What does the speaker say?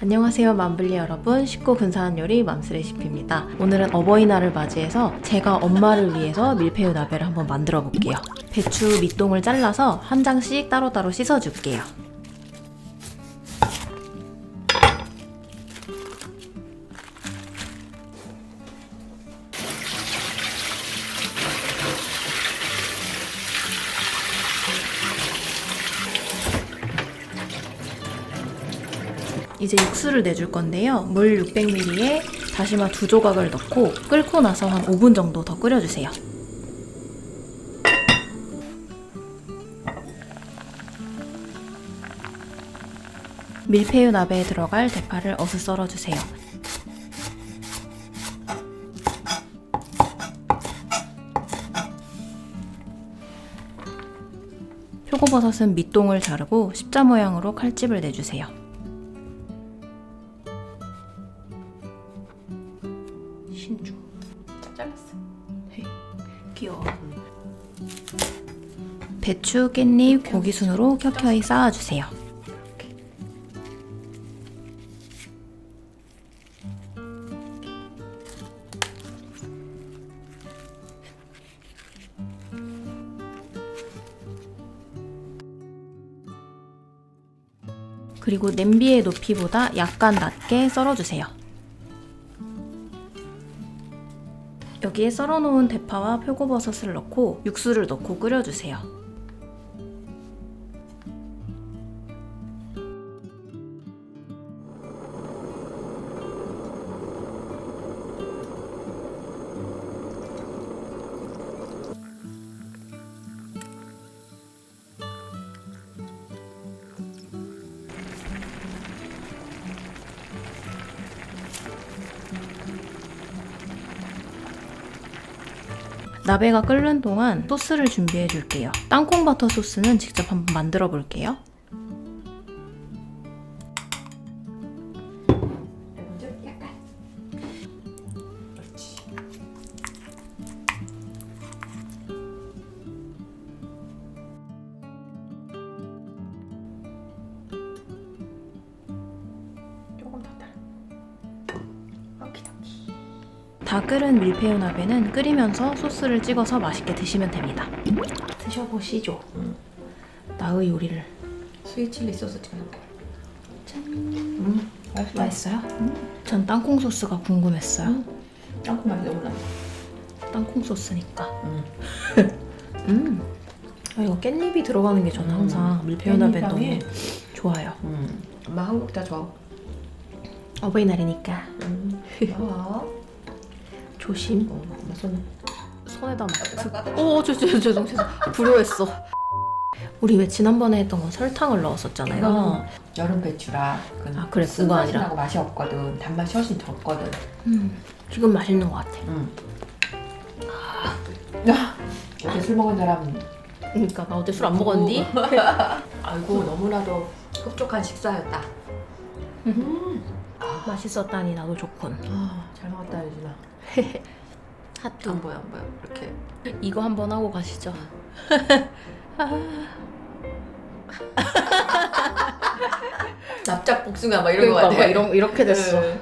안녕하세요 맘블리 여러분. 쉽고 근사한 요리 맘스 레시피입니다. 오늘은 어버이날을 맞이해서 제가 엄마를 위해서 밀푀유 나베를 한번 만들어 볼게요. 배추 밑동을 잘라서 한 장씩 따로따로 씻어 줄게요 이제 육수를 내줄 건데요. 물 600ml에 다시마 두 조각을 넣고 끓고 나서 한 5분 정도 더 끓여주세요. 밀푀유 나베에 들어갈 대파를 어슷 썰어주세요. 표고버섯은 밑동을 자르고 십자 모양으로 칼집을 내주세요. 신중 잘랐어. 귀여워 배추, 깻잎, 고기 순으로 켜켜이 쌓아주세요 그리고 냄비의 높이보다 약간 낮게 썰어주세요. 여기에 썰어놓은 대파와 표고버섯을 넣고 육수를 넣고 끓여주세요. 나베가 끓는 동안 소스를 준비해 줄게요. 땅콩 버터 소스는 직접 한번 만들어 볼게요. 다 끓은 밀푀유 나베는 끓이면서 소스를 찍어서 맛있게 드시면 됩니다. 드셔보시죠. 음. 나의 요리를. 스윗 칠리 소스 찍는 거. 짠. 음, 맛있어. 맛있어요? 전 땅콩 소스가 궁금했어요. 땅콩 맛이 너무 나. 땅콩 소스니까. 음. 음. 아, 이거 깻잎이 들어가는 게 저는 음. 항상 밀푀유 나베 너무. 좋아요. 음. 엄마 한국 다 좋아. 어버이날이니까 음. 고마워. 조심. 어, 엄마 손. 손에다 막. 오, 죄송, 죄송, 죄송. 불효했어. 우리 왜 지난번에 했던 건 설탕을 넣었었잖아요. 여름 배추라. 아, 그래, 쓴 그거 맛이 아니라. 나고 맛이 없거든. 단맛이 훨씬 적거든. 음, 지금 맛있는 것 같아. 음. 야, 어제 술 먹은 사람. 그러니까 나 어제 술 안 먹었니? 아이고 너무나도 흡족한 식사였다. 음. 맛있었다니 나도 좋군. 아, 잘 먹었다 유진아. 하트. 안 보여 안 보여. 이렇게. 이거 한번 하고 가시죠. 납작 복숭아 막 이런 거 그러니까 같아. 막 이런 이렇게 됐어. 응.